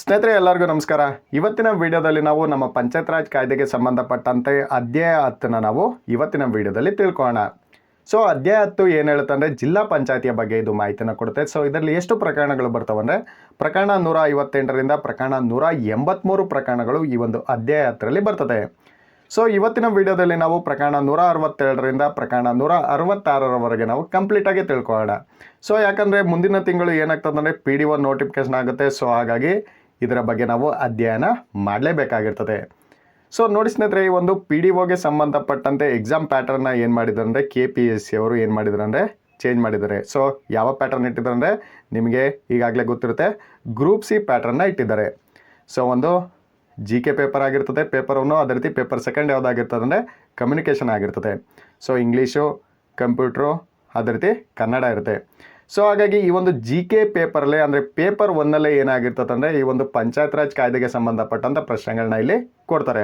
ಸ್ನೇಹಿತರೆ, ಎಲ್ಲರಿಗೂ ನಮಸ್ಕಾರ. ಇವತ್ತಿನ ವಿಡಿಯೋದಲ್ಲಿ ನಾವು ನಮ್ಮ ಪಂಚಾಯತ್ ರಾಜ್ ಕಾಯ್ದೆಗೆ ಸಂಬಂಧಪಟ್ಟಂತೆ ಅಧ್ಯಾಯ ಹತ್ತನ್ನು ನಾವು ಇವತ್ತಿನ ವಿಡಿಯೋದಲ್ಲಿ ತಿಳ್ಕೊಳ್ಳೋಣ. ಸೊ ಅಧ್ಯಾಯ ಹತ್ತು ಏನು ಹೇಳುತ್ತೆ ಅಂದರೆ, ಜಿಲ್ಲಾ ಪಂಚಾಯತಿಯ ಬಗ್ಗೆ ಇದು ಮಾಹಿತಿನ ಕೊಡುತ್ತೆ. ಸೊ ಇದರಲ್ಲಿ ಎಷ್ಟು ಪ್ರಕರಣಗಳು ಬರ್ತಾವಂದರೆ ಪ್ರಕರಣ ನೂರ ಐವತ್ತೆಂಟರಿಂದ ಪ್ರಕರಣ ನೂರ ಎಂಬತ್ತ್ಮೂರು ಪ್ರಕರಣಗಳು ಈ ಒಂದು ಅಧ್ಯಾಯ ಹತ್ತರಲ್ಲಿ ಬರ್ತದೆ. ಸೊ ಇವತ್ತಿನ ವಿಡಿಯೋದಲ್ಲಿ ನಾವು ಪ್ರಕರಣ ನೂರ ಅರವತ್ತೆರಡರಿಂದ ಪ್ರಕರಣ ನೂರ ಅರವತ್ತಾರರವರೆಗೆ ನಾವು ಕಂಪ್ಲೀಟಾಗಿ ತಿಳ್ಕೊಳ್ಳೋಣ. ಸೊ ಯಾಕಂದರೆ ಮುಂದಿನ ತಿಂಗಳು ಏನಾಗ್ತದೆ ಅಂದರೆ ಪಿ ಡಿ ಒನ್ ನೋಟಿಫಿಕೇಶನ್ ಆಗುತ್ತೆ. ಸೊ ಹಾಗಾಗಿ ಇದರ ಬಗ್ಗೆ ನಾವು ಅಧ್ಯಯನ ಮಾಡಲೇಬೇಕಾಗಿರ್ತದೆ. ಸೊ ನೋಡಿ ಸ್ನೇಹಿತರೆ, ಈ ಒಂದು ಪಿ ಡಿ ಒಗೆ ಸಂಬಂಧಪಟ್ಟಂತೆ ಎಕ್ಸಾಮ್ ಪ್ಯಾಟರ್ನ ಏನು ಮಾಡಿದ್ರು ಅಂದರೆ ಕೆ ಪಿ ಎಸ್ ಸಿ ಅವರು ಏನು ಮಾಡಿದ್ರು ಅಂದರೆ ಚೇಂಜ್ ಮಾಡಿದ್ದಾರೆ. ಸೊ ಯಾವ ಪ್ಯಾಟರ್ನ್ ಇಟ್ಟಿದ್ದಾರೆ ಅಂದರೆ ನಿಮಗೆ ಈಗಾಗಲೇ ಗೊತ್ತಿರುತ್ತೆ ಗ್ರೂಪ್ ಸಿ ಪ್ಯಾಟರ್ನ ಇಟ್ಟಿದ್ದಾರೆ. ಸೊ ಒಂದು ಜಿ ಕೆ ಪೇಪರ್ ಆಗಿರ್ತದೆ ಪೇಪರ್ ಅದೇ ರೀತಿ ಪೇಪರ್ ಸೆಕೆಂಡ್ ಯಾವುದಾಗಿರ್ತದೆ ಅಂದರೆ ಕಮ್ಯುನಿಕೇಷನ್ ಆಗಿರ್ತದೆ. ಸೊ ಇಂಗ್ಲೀಷು ಕಂಪ್ಯೂಟ್ರು ಅದೇ ರೀತಿ ಕನ್ನಡ ಇರುತ್ತೆ. ಸೊ ಹಾಗಾಗಿ ಈ ಒಂದು ಜಿ ಕೆ ಪೇಪರಲ್ಲೇ ಅಂದರೆ ಪೇಪರ್ ಒನ್ನಲ್ಲೇ ಏನಾಗಿರ್ತದೆ ಅಂದರೆ ಈ ಒಂದು ಪಂಚಾಯತ್ ರಾಜ್ ಕಾಯ್ದೆಗೆ ಸಂಬಂಧಪಟ್ಟಂಥ ಪ್ರಶ್ನೆಗಳನ್ನ ಇಲ್ಲಿ ಕೊಡ್ತಾರೆ.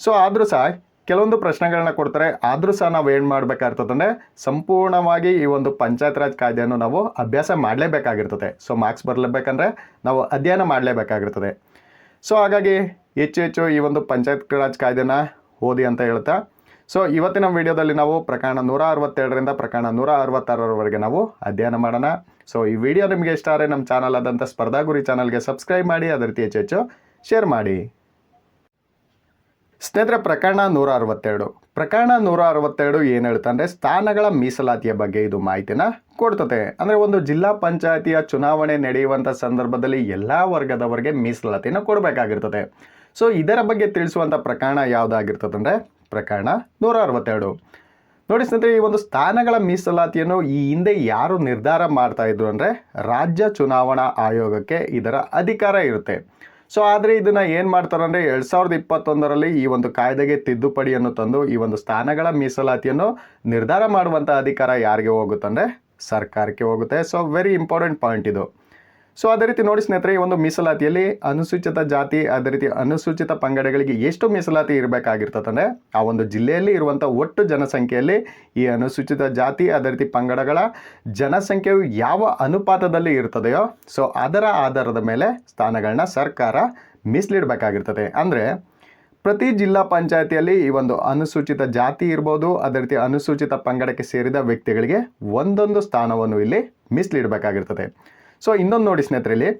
ಸೊ ಆದರೂ ಸಹ, ಕೆಲವೊಂದು ಪ್ರಶ್ನೆಗಳನ್ನ ಕೊಡ್ತಾರೆ. ಆದರೂ ಸಹ ನಾವು ಏನು ಮಾಡಬೇಕಾಗಿರ್ತದೆ ಸಂಪೂರ್ಣವಾಗಿ ಈ ಒಂದು ಪಂಚಾಯತ್ ರಾಜ್ ಕಾಯ್ದೆಯನ್ನು ನಾವು ಅಭ್ಯಾಸ ಮಾಡಲೇಬೇಕಾಗಿರ್ತದೆ ಸೊ ಮಾರ್ಕ್ಸ್ ಬರಲೇಬೇಕಂದ್ರೆ ನಾವು ಅಧ್ಯಯನ ಮಾಡಲೇಬೇಕಾಗಿರ್ತದೆ. ಸೊ ಹಾಗಾಗಿ ಹೆಚ್ಚು ಹೆಚ್ಚು ಈ ಒಂದು ಪಂಚಾಯತ್ ರಾಜ್ ಕಾಯ್ದೆನ ಓದಿ ಅಂತ ಹೇಳ್ತಾ ಸೊ ಇವತ್ತಿನ ವಿಡಿಯೋದಲ್ಲಿ ನಾವು ಪ್ರಕರಣ ನೂರ ಅರವತ್ತೆರಡರಿಂದ ಪ್ರಕರಣ ನೂರ ಅರವತ್ತಾರರವರೆಗೆ ನಾವು ಅಧ್ಯಯನ ಮಾಡೋಣ. ಸೊ ಈ ವಿಡಿಯೋ ನಿಮಗೆ ಇಷ್ಟ ಆದರೆ ನಮ್ಮ ಚಾನಲ್ ಆದಂಥ ಸ್ಪರ್ಧಾ ಗುರಿ ಚಾನಲ್ಗೆ ಸಬ್ಸ್ಕ್ರೈಬ್ ಮಾಡಿ ಅದರ ರೀತಿ ಹೆಚ್ಚು ಹೆಚ್ಚು ಶೇರ್ ಮಾಡಿ. ಸ್ನೇಹಿತರೆ, ಪ್ರಕರಣ ನೂರ ಅರವತ್ತೆರಡು. ಪ್ರಕರಣ ನೂರ ಅರವತ್ತೆರಡು ಏನು ಹೇಳುತ್ತೆ ಅಂದರೆ ಸ್ಥಾನಗಳ ಮೀಸಲಾತಿಯ ಬಗ್ಗೆ ಇದು ಮಾಹಿತಿನ ಕೊಡ್ತದೆ ಅಂದರೆ ಒಂದು ಜಿಲ್ಲಾ ಪಂಚಾಯತಿಯ ಚುನಾವಣೆ ನಡೆಯುವಂಥ ಸಂದರ್ಭದಲ್ಲಿ ಎಲ್ಲ ವರ್ಗದವರಿಗೆ ಮೀಸಲಾತಿನ ಕೊಡಬೇಕಾಗಿರ್ತದೆ ಸೊ ಇದರ ಬಗ್ಗೆ ತಿಳಿಸುವಂಥ ಪ್ರಕರಣ ಯಾವುದಾಗಿರ್ತದೆ ಅಂದರೆ ಪ್ರಕರಣ ನೂರ ಅರವತ್ತೆರಡು ನೋಡಿ ಸ್ನೇಹಿತರೆ, ಈ ಒಂದು ಸ್ಥಾನಗಳ ಮೀಸಲಾತಿಯನ್ನು ಈ ಹಿಂದೆ ಯಾರು ನಿರ್ಧಾರ ಮಾಡ್ತಾ ಇದ್ರು ಅಂದರೆ ರಾಜ್ಯ ಚುನಾವಣಾ ಆಯೋಗಕ್ಕೆ ಇದರ ಅಧಿಕಾರ ಇರುತ್ತೆ. ಸೊ ಆದರೆ ಇದನ್ನು ಏನು ಮಾಡ್ತಾರೆ ಅಂದರೆ ಎರಡು ಸಾವಿರದ ಇಪ್ಪತ್ತೊಂದರಲ್ಲಿ ಈ ಒಂದು ಕಾಯ್ದೆಗೆ ತಿದ್ದುಪಡಿಯನ್ನು ತಂದು ಈ ಒಂದು ಸ್ಥಾನಗಳ ಮೀಸಲಾತಿಯನ್ನು ನಿರ್ಧಾರ ಮಾಡುವಂಥ ಅಧಿಕಾರ ಯಾರಿಗೆ ಹೋಗುತ್ತಂದರೆ ಸರ್ಕಾರಕ್ಕೆ ಹೋಗುತ್ತೆ. ಸೊ ವೆರಿ ಇಂಪಾರ್ಟೆಂಟ್ ಪಾಯಿಂಟ್ ಇದು. ಸೊ ಅದೇ ರೀತಿ ನೋಡಿ ಸ್ನೇಹಿತರೆ, ಈ ಒಂದು ಮೀಸಲಾತಿಯಲ್ಲಿ ಅನುಸೂಚಿತ ಜಾತಿ, ಅದೇ ರೀತಿ ಅನುಸೂಚಿತ ಪಂಗಡಗಳಿಗೆ ಎಷ್ಟು ಮೀಸಲಾತಿ ಇರಬೇಕಾಗಿರ್ತದೆ ಆ ಒಂದು ಜಿಲ್ಲೆಯಲ್ಲಿ ಇರುವಂಥ ಒಟ್ಟು ಜನಸಂಖ್ಯೆಯಲ್ಲಿ ಈ ಅನುಸೂಚಿತ ಜಾತಿ, ಅದೇ ರೀತಿ ಪಂಗಡಗಳ ಜನಸಂಖ್ಯೆಯು ಯಾವ ಅನುಪಾತದಲ್ಲಿ ಇರ್ತದೆಯೋ ಸೊ ಅದರ ಆಧಾರದ ಮೇಲೆ ಸ್ಥಾನಗಳನ್ನ ಸರ್ಕಾರ ಮೀಸಲಿಡಬೇಕಾಗಿರ್ತದೆ. ಅಂದರೆ, ಪ್ರತಿ ಜಿಲ್ಲಾ ಪಂಚಾಯತಿಯಲ್ಲಿ ಈ ಒಂದು ಅನುಸೂಚಿತ ಜಾತಿ ಇರ್ಬೋದು, ಅದೇ ರೀತಿ ಅನುಸೂಚಿತ ಪಂಗಡಕ್ಕೆ ಸೇರಿದ ವ್ಯಕ್ತಿಗಳಿಗೆ ಒಂದೊಂದು ಸ್ಥಾನವನ್ನು ಇಲ್ಲಿ ಮೀಸಲಿಡಬೇಕಾಗಿರ್ತದೆ. ಸೊ ಇನ್ನೊಂದು ನೋಡಿ ಸ್ನೇಹಿತರೆ ಇಲ್ಲಿ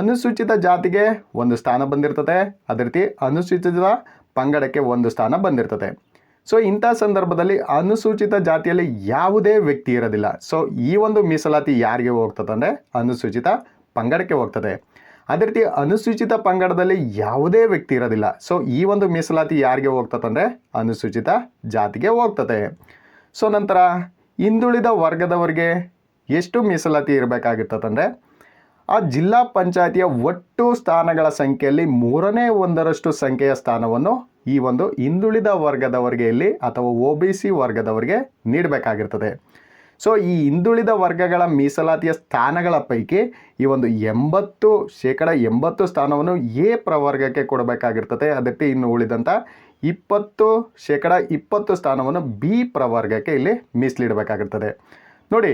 ಅನುಸೂಚಿತ ಜಾತಿಗೆ ಒಂದು ಸ್ಥಾನ ಬಂದಿರ್ತದೆ. ಅದೇ ರೀತಿ ಅನುಸೂಚಿತ ಪಂಗಡಕ್ಕೆ ಒಂದು ಸ್ಥಾನ ಬಂದಿರ್ತದೆ. ಸೊ ಇಂಥ ಸಂದರ್ಭದಲ್ಲಿ ಅನುಸೂಚಿತ ಜಾತಿಯಲ್ಲಿ ಯಾವುದೇ ವ್ಯಕ್ತಿ ಇರೋದಿಲ್ಲ. ಸೊ ಈ ಒಂದು ಮೀಸಲಾತಿ ಯಾರಿಗೆ ಹೋಗ್ತದೆ ಅಂದರೆ ಅನುಸೂಚಿತ ಪಂಗಡಕ್ಕೆ ಹೋಗ್ತದೆ. ಅದೇ ರೀತಿ ಅನುಸೂಚಿತ ಪಂಗಡದಲ್ಲಿ ಯಾವುದೇ ವ್ಯಕ್ತಿ ಇರೋದಿಲ್ಲ. ಸೊ ಈ ಒಂದು ಮೀಸಲಾತಿ ಯಾರಿಗೆ ಹೋಗ್ತದೆ ಅಂದರೆ ಅನುಸೂಚಿತ ಜಾತಿಗೆ ಹೋಗ್ತದೆ. ಸೊ ನಂತರ ಹಿಂದುಳಿದ ವರ್ಗದವರಿಗೆ ಎಷ್ಟು ಮೀಸಲಾತಿ ಇರಬೇಕಾಗಿರ್ತದಂದರೆ ಆ ಜಿಲ್ಲಾ ಪಂಚಾಯತಿಯ ಒಟ್ಟು ಸ್ಥಾನಗಳ ಸಂಖ್ಯೆಯಲ್ಲಿ ಮೂರನೇ ಒಂದರಷ್ಟು ಸಂಖ್ಯೆಯ ಸ್ಥಾನವನ್ನು ಈ ಒಂದು ಹಿಂದುಳಿದ ವರ್ಗದವರಿಗೆ ಇಲ್ಲಿ ಅಥವಾ ಒ ಬಿ ಸಿ ವರ್ಗದವರಿಗೆ ನೀಡಬೇಕಾಗಿರ್ತದೆ. ಸೊ ಈ ಹಿಂದುಳಿದ ವರ್ಗಗಳ ಮೀಸಲಾತಿಯ ಸ್ಥಾನಗಳ ಪೈಕಿ ಈ ಒಂದು ಎಂಬತ್ತು ಶೇಕಡ ಎಂಬತ್ತು ಸ್ಥಾನವನ್ನು ಎ ಪ್ರವರ್ಗಕ್ಕೆ ಕೊಡಬೇಕಾಗಿರ್ತದೆ. ಅದಕ್ಕೆ ಇನ್ನು ಉಳಿದಂಥ ಇಪ್ಪತ್ತು ಶೇಕಡ ಇಪ್ಪತ್ತು ಸ್ಥಾನವನ್ನು ಬಿ ಪ್ರವರ್ಗಕ್ಕೆ ಇಲ್ಲಿ ಮೀಸಲಿಡಬೇಕಾಗಿರ್ತದೆ. ನೋಡಿ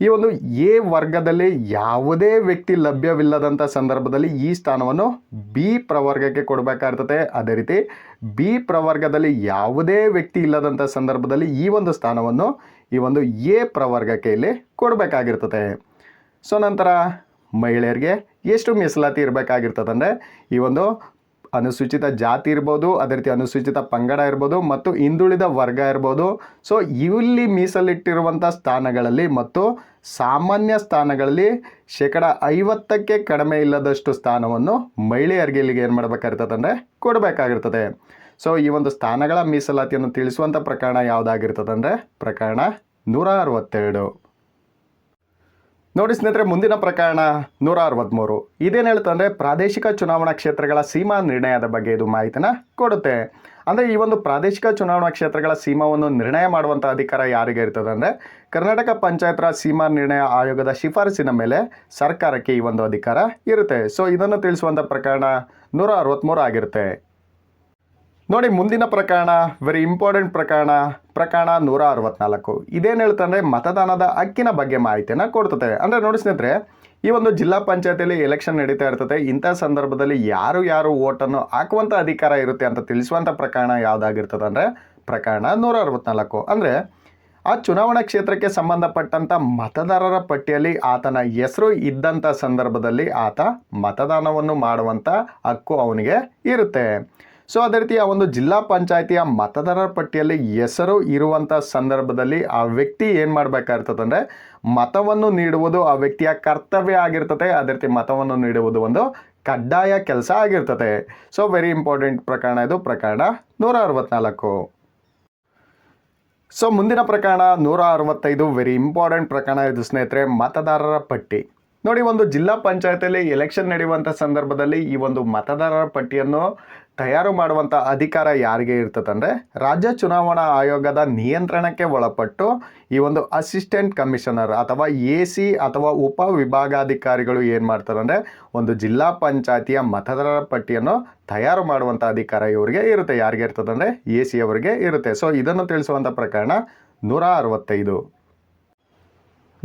ಈ ಒಂದು ಎ ವರ್ಗದಲ್ಲಿ ಯಾವುದೇ ವ್ಯಕ್ತಿ ಲಭ್ಯವಿಲ್ಲದಂಥ ಸಂದರ್ಭದಲ್ಲಿ ಈ ಸ್ಥಾನವನ್ನು ಬಿ ಪ್ರವರ್ಗಕ್ಕೆ ಕೊಡಬೇಕಾಗ್ತದೆ. ಅದೇ ರೀತಿ ಬಿ ಪ್ರವರ್ಗದಲ್ಲಿ ಯಾವುದೇ ವ್ಯಕ್ತಿ ಇಲ್ಲದಂಥ ಸಂದರ್ಭದಲ್ಲಿ ಈ ಒಂದು ಸ್ಥಾನವನ್ನು ಈ ಒಂದು ಎ ಪ್ರವರ್ಗಕ್ಕೆ ಇಲ್ಲಿ ಕೊಡಬೇಕಾಗಿರ್ತದೆ. ಸೊ, ನಂತರ ಮಹಿಳೆಯರಿಗೆ ಎಷ್ಟು ಮೀಸಲಾತಿ ಇರಬೇಕಾಗಿರ್ತದೆ ಅಂದರೆ ಈ ಒಂದು ಅನುಸೂಚಿತ ಜಾತಿ ಇರ್ಬೋದು, ಅದೇ ರೀತಿ ಅನುಸೂಚಿತ ಪಂಗಡ ಇರ್ಬೋದು ಮತ್ತು ಹಿಂದುಳಿದ ವರ್ಗ ಇರ್ಬೋದು. ಸೊ ಇಲ್ಲಿ ಮೀಸಲಿಟ್ಟಿರುವಂಥ ಸ್ಥಾನಗಳಲ್ಲಿ ಮತ್ತು ಸಾಮಾನ್ಯ ಸ್ಥಾನಗಳಲ್ಲಿ ಶೇಕಡ ಐವತ್ತಕ್ಕೆ ಕಡಿಮೆ ಇಲ್ಲದಷ್ಟು ಸ್ಥಾನವನ್ನು ಮಹಿಳೆಯರಿಗೆ ಇಲ್ಲಿಗೆ ಏನು ಮಾಡಬೇಕಾಗಿರ್ತದೆ ಅಂದರೆ ಕೊಡಬೇಕಾಗಿರ್ತದೆ. ಸೊ ಈ ಒಂದು ಸ್ಥಾನಗಳ ಮೀಸಲಾತಿಯನ್ನು ತಿಳಿಸುವಂಥ ಪ್ರಕರಣ ಯಾವುದಾಗಿರ್ತದೆ ಅಂದರೆ ಪ್ರಕರಣ ನೂರ ಅರವತ್ತೆರಡು. ನೋಡಿ ಸ್ನೇಹಿತರೆ, ಮುಂದಿನ ಪ್ರಕರಣ ನೂರ ಅರವತ್ತ್ಮೂರು ಇದೇನು ಹೇಳ್ತಂದರೆ ಪ್ರಾದೇಶಿಕ ಚುನಾವಣಾ ಕ್ಷೇತ್ರಗಳ ಸೀಮಾ ನಿರ್ಣಯದ ಬಗ್ಗೆ ಇದು ಮಾಹಿತಿನ ಕೊಡುತ್ತೆ. ಅಂದರೆ ಈ ಒಂದು ಪ್ರಾದೇಶಿಕ ಚುನಾವಣಾ ಕ್ಷೇತ್ರಗಳ ಸೀಮಾವನ್ನು ನಿರ್ಣಯ ಮಾಡುವಂಥ ಅಧಿಕಾರ ಯಾರಿಗೆ ಇರ್ತದೆ ಅಂದರೆ ಕರ್ನಾಟಕ ಪಂಚಾಯತ್ ರಾಜ್ ಸೀಮಾ ನಿರ್ಣಯ ಆಯೋಗದ ಶಿಫಾರಸಿನ ಮೇಲೆ ಸರ್ಕಾರಕ್ಕೆ ಈ ಒಂದು ಅಧಿಕಾರ ಇರುತ್ತೆ. ಸೊ ಇದನ್ನು ತಿಳಿಸುವಂಥ ಪ್ರಕರಣ ನೂರ ಅರವತ್ತ್ಮೂರು ಆಗಿರುತ್ತೆ. ನೋಡಿ, ಮುಂದಿನ ಪ್ರಕರಣ ವೆರಿ ಇಂಪಾರ್ಟೆಂಟ್ ಪ್ರಕರಣ ಪ್ರಕರಣ ನೂರ ಅರವತ್ನಾಲ್ಕು. ಇದೇನು ಹೇಳ್ತಂದ್ರೆ ಮತದಾನದ ಹಕ್ಕಿನ ಬಗ್ಗೆ ಮಾಹಿತಿಯನ್ನು ಕೊಡ್ತದೆ. ಅಂದರೆ ನೋಡಿ ಸ್ನೇಹಿತರೆ, ಈ ಒಂದು ಜಿಲ್ಲಾ ಪಂಚಾಯತಿಯಲ್ಲಿ ಎಲೆಕ್ಷನ್ ನಡೀತಾ ಇರ್ತದೆ. ಇಂಥ ಸಂದರ್ಭದಲ್ಲಿ ಯಾರು ಯಾರು ಓಟನ್ನು ಹಾಕುವಂಥ ಅಧಿಕಾರ ಇರುತ್ತೆ ಅಂತ ತಿಳಿಸುವಂಥ ಪ್ರಕರಣ ಯಾವುದಾಗಿರ್ತದೆ ಅಂದರೆ, ಪ್ರಕರಣ ನೂರ ಅರವತ್ನಾಲ್ಕು. ಅಂದರೆ, ಆ ಚುನಾವಣಾ ಕ್ಷೇತ್ರಕ್ಕೆ ಸಂಬಂಧಪಟ್ಟಂಥ ಮತದಾರರ ಪಟ್ಟಿಯಲ್ಲಿ ಆತನ ಹೆಸರು ಇದ್ದಂಥ ಸಂದರ್ಭದಲ್ಲಿ ಆತ ಮತದಾನವನ್ನು ಮಾಡುವಂಥ ಹಕ್ಕು ಅವನಿಗೆ ಇರುತ್ತೆ. ಸೊ ಅದೇ ರೀತಿ ಆ ಒಂದು ಜಿಲ್ಲಾ ಪಂಚಾಯಿತಿಯ ಮತದಾರರ ಪಟ್ಟಿಯಲ್ಲಿ ಹೆಸರು ಇರುವಂಥ ಸಂದರ್ಭದಲ್ಲಿ ಆ ವ್ಯಕ್ತಿ ಏನು ಅಂದರೆ ಮತವನ್ನು ನೀಡುವುದು ಆ ವ್ಯಕ್ತಿಯ ಕರ್ತವ್ಯ ಆಗಿರ್ತದೆ. ಅದೇ ರೀತಿ ಮತವನ್ನು ನೀಡುವುದು ಒಂದು ಕಡ್ಡಾಯ ಕೆಲಸ ಆಗಿರ್ತದೆ. ಸೊ ವೆರಿ ಇಂಪಾರ್ಟೆಂಟ್ ಪ್ರಕರಣ ಇದು. ಪ್ರಕರಣ ನೂರ ಅರವತ್ನಾಲ್ಕು. ಸೊ ಮುಂದಿನ ಪ್ರಕರಣ ನೂರ ಅರವತ್ತೈದು. ವೆರಿ ಇಂಪಾರ್ಟೆಂಟ್ ಪ್ರಕರಣ ಇದು ಸ್ನೇಹಿತರೆ ಮತದಾರರ ಪಟ್ಟಿ. ನೋಡಿ, ಒಂದು ಜಿಲ್ಲಾ ಪಂಚಾಯಿತಿಯಲ್ಲಿ ಎಲೆಕ್ಷನ್ ನಡೆಯುವಂಥ ಸಂದರ್ಭದಲ್ಲಿ ಈ ಒಂದು ಮತದಾರರ ಪಟ್ಟಿಯನ್ನು ತಯಾರು ಮಾಡುವಂಥ ಅಧಿಕಾರ ಯಾರಿಗೆ ಇರ್ತದೆ ಅಂದರೆ ರಾಜ್ಯ ಚುನಾವಣಾ ಆಯೋಗದ ನಿಯಂತ್ರಣಕ್ಕೆ ಒಳಪಟ್ಟು ಈ ಒಂದು ಅಸಿಸ್ಟೆಂಟ್ ಕಮಿಷನರ್ ಅಥವಾ ಎ ಸಿ ಅಥವಾ ಉಪ ವಿಭಾಗಾಧಿಕಾರಿಗಳು ಏನು ಮಾಡ್ತಾರೆ ಅಂದರೆ ಒಂದು ಜಿಲ್ಲಾ ಪಂಚಾಯತಿಯ ಮತದಾರರ ಪಟ್ಟಿಯನ್ನು ತಯಾರು ಮಾಡುವಂಥ ಅಧಿಕಾರ ಇವರಿಗೆ ಇರುತ್ತೆ. ಯಾರಿಗೆ ಇರ್ತದೆ ಅಂದರೆ ಎ ಸಿ ಅವರಿಗೆ ಇರುತ್ತೆ. ಸೊ ಇದನ್ನು ತಿಳಿಸುವಂಥ ಪ್ರಕರಣ ನೂರ ಅರವತ್ತೈದು.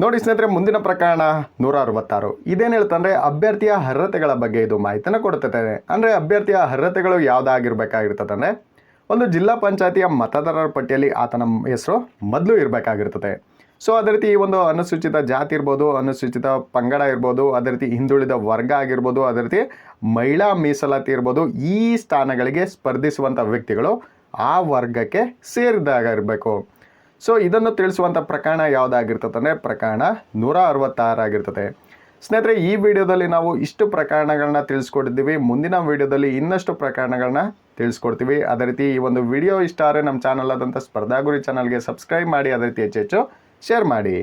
ನೋಡಿ ಸ್ನೇಹಿತರೆ, ಮುಂದಿನ ಪ್ರಕರಣ ನೂರ ಅರವತ್ತಾರು ಇದೇನು ಹೇಳ್ತಂದ್ರೆ, ಅಭ್ಯರ್ಥಿಯ ಅರ್ಹತೆಗಳ ಬಗ್ಗೆ ಇದು ಮಾಹಿತಿನ ಕೊಡ್ತದೆ ಅಂದರೆ ಅಭ್ಯರ್ಥಿಯ ಅರ್ಹತೆಗಳು ಯಾವುದಾಗಿರ್ಬೇಕಾಗಿರ್ತದೆ ಅಂದ್ರೆ ಒಂದು ಜಿಲ್ಲಾ ಪಂಚಾಯತಿಯ ಮತದಾರರ ಪಟ್ಟಿಯಲ್ಲಿ ಆತನ ಹೆಸರು ಮೊದಲು ಇರಬೇಕಾಗಿರ್ತದೆ. ಸೊ ಅದೇ ರೀತಿ ಈ ಒಂದು ಅನುಸೂಚಿತ ಜಾತಿ ಇರ್ಬೋದು, ಅನುಸೂಚಿತ ಪಂಗಡ ಇರ್ಬೋದು, ಅದೇ ರೀತಿ ಹಿಂದುಳಿದ ವರ್ಗ ಆಗಿರ್ಬೋದು, ಅದೇ ರೀತಿ ಮಹಿಳಾ ಮೀಸಲಾತಿ ಇರ್ಬೋದು, ಈ ಸ್ಥಾನಗಳಿಗೆ ಸ್ಪರ್ಧಿಸುವಂಥ ವ್ಯಕ್ತಿಗಳು ಆ ವರ್ಗಕ್ಕೆ ಸೇರಿದಾಗ ಇರಬೇಕು ಸೊ ಇದನ್ನು ತಿಳಿಸುವಂಥ ಪ್ರಕರಣ ಯಾವುದಾಗಿರ್ತದೆ ಅಂದರೆ ಪ್ರಕರಣ ನೂರ ಅರವತ್ತಾರಾಗಿರ್ತದೆ ಸ್ನೇಹಿತರೆ, ಈ ವಿಡಿಯೋದಲ್ಲಿ ನಾವು ಇಷ್ಟು ಪ್ರಕರಣಗಳನ್ನ ತಿಳಿಸ್ಕೊಟ್ಟಿದ್ದೀವಿ. ಮುಂದಿನ ವಿಡಿಯೋದಲ್ಲಿ ಇನ್ನಷ್ಟು ಪ್ರಕರಣಗಳನ್ನ ತಿಳಿಸ್ಕೊಡ್ತೀವಿ. ಅದೇ ರೀತಿ ಈ ಒಂದು ವಿಡಿಯೋ ಇಷ್ಟ ಆದರೆ ನಮ್ಮ ಚಾನಲ್ ಆದಂಥ ಸ್ಪರ್ಧಾಗುರಿ ಚಾನಲ್ಗೆ ಸಬ್ಸ್ಕ್ರೈಬ್ ಮಾಡಿ, ಅದೇ ರೀತಿ ಹೆಚ್ಚು ಹೆಚ್ಚು ಶೇರ್ ಮಾಡಿ.